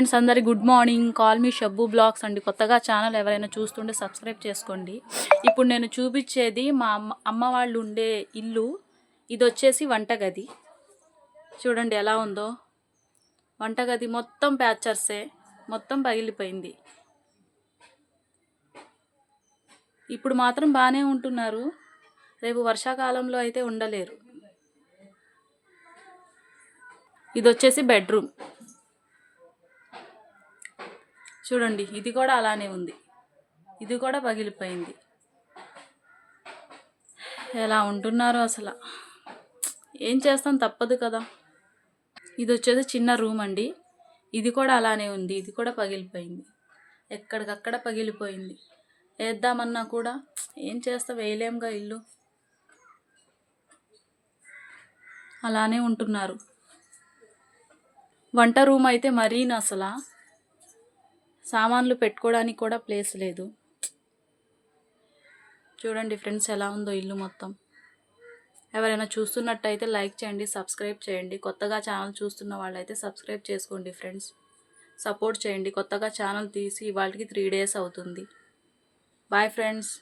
Friends అందరి good morning. Call me Shabbu vlogs అండి. కొత్తగా ఛానల్ ఎవరైనా చూస్తుంటే సబ్స్క్రైబ్ చేసుకోండి. ఇప్పుడు నేను చూపించేది మా అమ్మ అమ్మ వాళ్ళు ఉండే ఇల్లు. ఇది వచ్చేసి వంటగది. చూడండి ఎలా ఉందో. వంటగది మొత్తం ప్యాచర్సే. మొత్తం పగిలిపోయింది. ఇప్పుడు మాత్రం బాగానే ఉంటున్నారు. రేపు వర్షాకాలంలో అయితే ఉండలేరు. ఇది వచ్చేసి బెడ్రూమ్. చూడండి ఇది కూడా అలానే ఉంది. ఇది కూడా పగిలిపోయింది. ఎలా ఉంటున్నారు అసలు? ఏం చేస్తాం? తప్పదు కదా. ఇది వచ్చేసి చిన్న రూమ్ అండి. ఇది కూడా అలానే ఉంది. ఇది కూడా పగిలిపోయింది. ఎక్కడికక్కడ పగిలిపోయింది. వేద్దామన్నా కూడా ఏం చేస్తా? వేయలేముగా ఇల్లు. అలానే ఉంటున్నారు. వంట రూమ్ అయితే మరీ అసలు? సామాన్లు పెట్టుకోవడానికి కూడా ప్లేస్ లేదు. చూడండి ఫ్రెండ్స్ ఎలా ఉందో ఇల్లు మొత్తం. ఎవరైనా చూస్తున్నట్టయితే లైక్ చేయండి సబ్స్క్రైబ్ చేయండి. కొత్తగా ఛానల్ చూస్తున్న వాళ్ళైతే సబ్స్క్రైబ్ చేసుకోండి ఫ్రెండ్స్. సపోర్ట్ చేయండి. కొత్తగా ఛానల్ తీసి ఇవాళకి త్రీ డేస్ అవుతుంది. Bye friends.